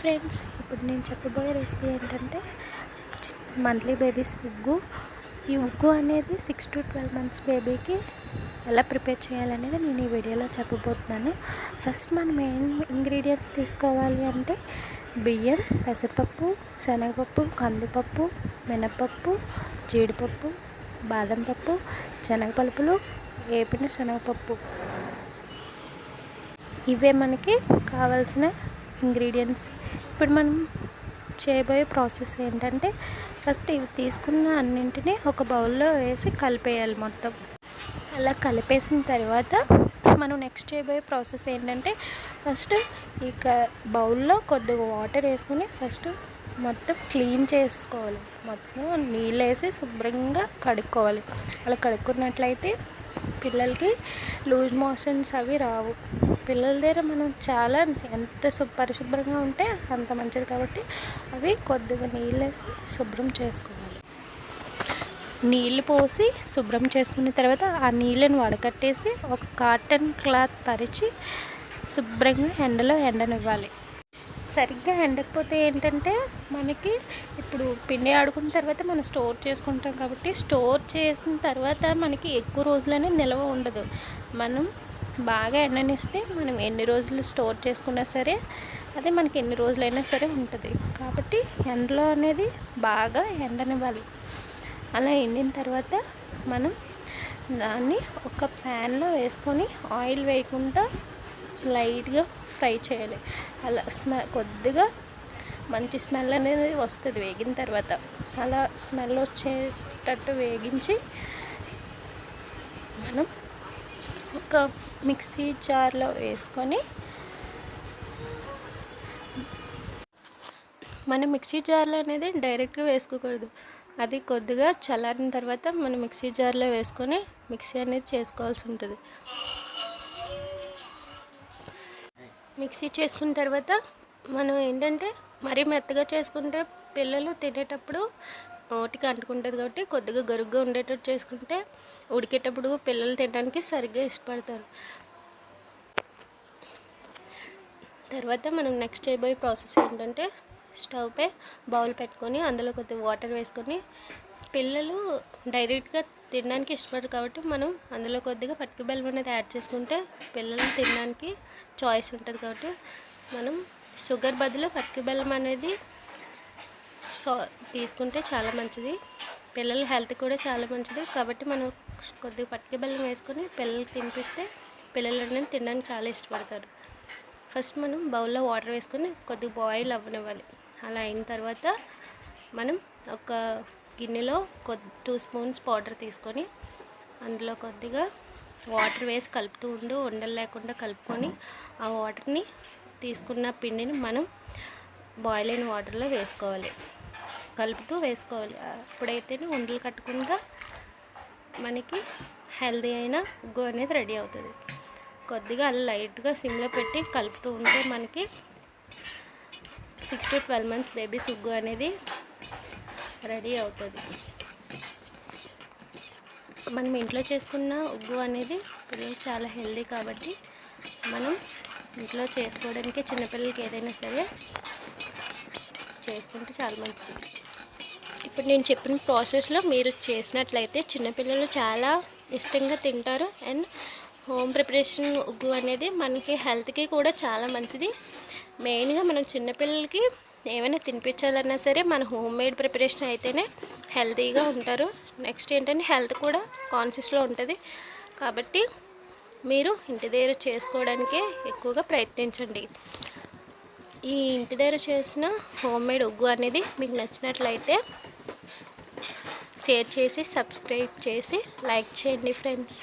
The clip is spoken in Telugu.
ఫ్రెండ్స్ ఇప్పుడు నేను చెప్పబోయే రెసిపీ ఏంటంటే మంత్లీ బేబీస్ ఉగ్గు. ఈ ఉగ్గు అనేది సిక్స్ టు ట్వెల్వ్ మంత్స్ బేబీకి ఎలా ప్రిపేర్ చేయాలనేది నేను ఈ వీడియోలో చెప్పబోతున్నాను. ఫస్ట్ మనం ఏం ఇంగ్రీడియంట్స్ తీసుకోవాలి అంటే బియ్యం పెసరపప్పు శనగపప్పు కందిపప్పు మినపప్పు జీడిపప్పు బాదం పప్పు శనగపలుపులు వేపిన శనగపప్పు. ఇవే మనకి కావాల్సిన ఇంగ్రీడియంట్స్. ఇప్పుడు మనం చేయబోయే ప్రాసెస్ ఏంటంటే ఫస్ట్ ఇవి తీసుకున్న అన్నింటినీ ఒక బౌల్లో వేసి కలిపేయాలి మొత్తం. అలా కలిపేసిన తర్వాత మనం నెక్స్ట్ చేయబోయే ప్రాసెస్ ఏంటంటే ఫస్ట్ ఇక బౌల్లో కొద్దిగా వాటర్ వేసుకుని ఫస్ట్ మొత్తం క్లీన్ చేసుకోవాలి. మొత్తం నీళ్ళు వేసి శుభ్రంగా కడుక్కోవాలి. అలా కడుక్కున్నట్లయితే పిల్లలకి లూజ్ మోషన్స్ అవి రావు. పిల్లల దగ్గర మనం చాలా ఎంత పరిశుభ్రంగా ఉంటే అంత మంచిది కాబట్టి అవి కొద్దిగా నీళ్ళు వేసి శుభ్రం చేసుకోవాలి. నీళ్ళు పోసి శుభ్రం చేసుకున్న తర్వాత ఆ నీళ్ళని వడకట్టేసి ఒక కాటన్ క్లాత్ పరిచి శుభ్రంగా ఎండలో ఎండనివ్వాలి. సరిగ్గా ఎండకపోతే ఏంటంటే మనకి ఇప్పుడు పిండి ఆడుకున్న తర్వాత మనం స్టోర్ చేసుకుంటాం కాబట్టి స్టోర్ చేసిన తర్వాత మనకి ఎక్కువ రోజులనే నిల్వ ఉండదు. మనం బాగా ఎండనిస్తే మనం ఎన్ని రోజులు స్టోర్ చేసుకున్నా సరే అదే మనకి ఎన్ని రోజులైనా సరే ఉంటుంది. కాబట్టి ఎండలో అనేది బాగా ఎండనివ్వాలి. అలా ఎండిన తర్వాత మనం దాన్ని ఒక ప్యాన్లో వేసుకొని ఆయిల్ వేయకుండా లైట్గా ఫ్రై చేయాలి. అలా స్మెల్ కొద్దిగా మంచి స్మెల్ అనేది వస్తుంది వేగిన తర్వాత. అలా స్మెల్ వచ్చేటట్టు వేగించి మనం ఒక మిక్సీ జార్లో వేసుకొని మనం మిక్సీ జార్లో అనేది డైరెక్ట్గా వేసుకోకూడదు. అది కొద్దిగా చల్లారిన తర్వాత మనం మిక్సీ జార్లో వేసుకొని మిక్సీ అనేది చేసుకోవాల్సి ఉంటుంది. మిక్సీ చేసుకున్న తర్వాత మనం ఏంటంటే మరీ మెత్తగా చేసుకుంటే పిల్లలు తినేటప్పుడు నోటికి అంటుకుంటుంది కాబట్టి కొద్దిగా గరుగ్గా ఉండేటట్టు చేసుకుంటే ఉడికేటప్పుడు పిల్లలు తినడానికి సరిగ్గా ఇష్టపడతారు. తర్వాత మనం నెక్స్ట్ చేయబోయే ప్రాసెస్ ఏంటంటే స్టవ్పై బౌల్ పెట్టుకొని అందులో కొద్దిగా వాటర్ వేసుకొని పిల్లలు డైరెక్ట్గా తినడానికి ఇష్టపడరు కాబట్టి మనం అందులో కొద్దిగా పట్టుకు బెల్లం అనేది యాడ్ చేసుకుంటే పిల్లలు తినడానికి చాయిస్ ఉంటుంది కాబట్టి మనం షుగర్ బదులు పట్టుకు బెల్లం అనేది సో తీసుకుంటే చాలా మంచిది. పిల్లల హెల్త్ కూడా చాలా మంచిది. కాబట్టి మనం కొద్దిగా పట్టుక బెల్లం వేసుకొని పిల్లలకి తినిపిస్తే పిల్లలు అనేది తినడానికి చాలా ఇష్టపడతారు. ఫస్ట్ మనం బౌల్లో వాటర్ వేసుకొని కొద్దిగా బాయిల్ అవ్వనివ్వాలి. అలా అయిన తర్వాత మనం ఒక గిన్నెలో కొద్ది టూ స్పూన్స్ పౌడర్ తీసుకొని అందులో కొద్దిగా వాటర్ వేసి కలుపుతూ ఉండు ఉండలు లేకుండా కలుపుకొని ఆ వాటర్ని తీసుకున్న పిండిని మనం బాయిల్ అయిన వాటర్లో వేసుకోవాలి. కలుపుతూ వేసుకోవాలి. అప్పుడైతేనే ఉండలు కట్టకుండా మనకి హెల్దీ అయిన ఉగ్గు అనేది రెడీ అవుతుంది. కొద్దిగా అలా లైట్గా సిమ్లో పెట్టి కలుపుతూ ఉంటే మనకి six to twelve months babies ఉగ్గు అనేది రెడీ అవుతుంది. మనం ఇంట్లో చేసుకున్న ఉగ్గు అనేది పిల్లలకి చాలా హెల్దీ కాబట్టి మనం ఇంట్లో చేసుకోవడానికి చిన్నపిల్లలకి ఏదైనా సరే చేసుకుంటే చాలా మంచిది. ఇప్పుడు నేను చెప్పిన ప్రాసెస్లో మీరు చేసినట్లయితే చిన్నపిల్లలు చాలా ఇష్టంగా తింటారు. అండ్ హోమ్ ప్రిపరేషన్ ఉగ్గు అనేది మనకి హెల్త్కి కూడా చాలా మంచిది. మెయిన్గా మనం చిన్నపిల్లలకి ఏమైనా తినిపించాలన్నా సరే మన హోమ్ మేడ్ ప్రిపరేషన్ అయితేనే హెల్తీగా ఉంటారు. నెక్స్ట్ ఏంటంటే హెల్త్ కూడా కాన్షియస్లో ఉంటుంది. కాబట్టి మీరు ఇంటి దగ్గర చేసుకోవడానికే ఎక్కువగా ప్రయత్నించండి. ఈ ఇంటి దగ్గర చేసిన హోమ్ మేడ్ ఉగ్గు అనేది మీకు నచ్చినట్లయితే షేర్ చేసి సబ్స్క్రైబ్ చేసి లైక్ చేయండి ఫ్రెండ్స్.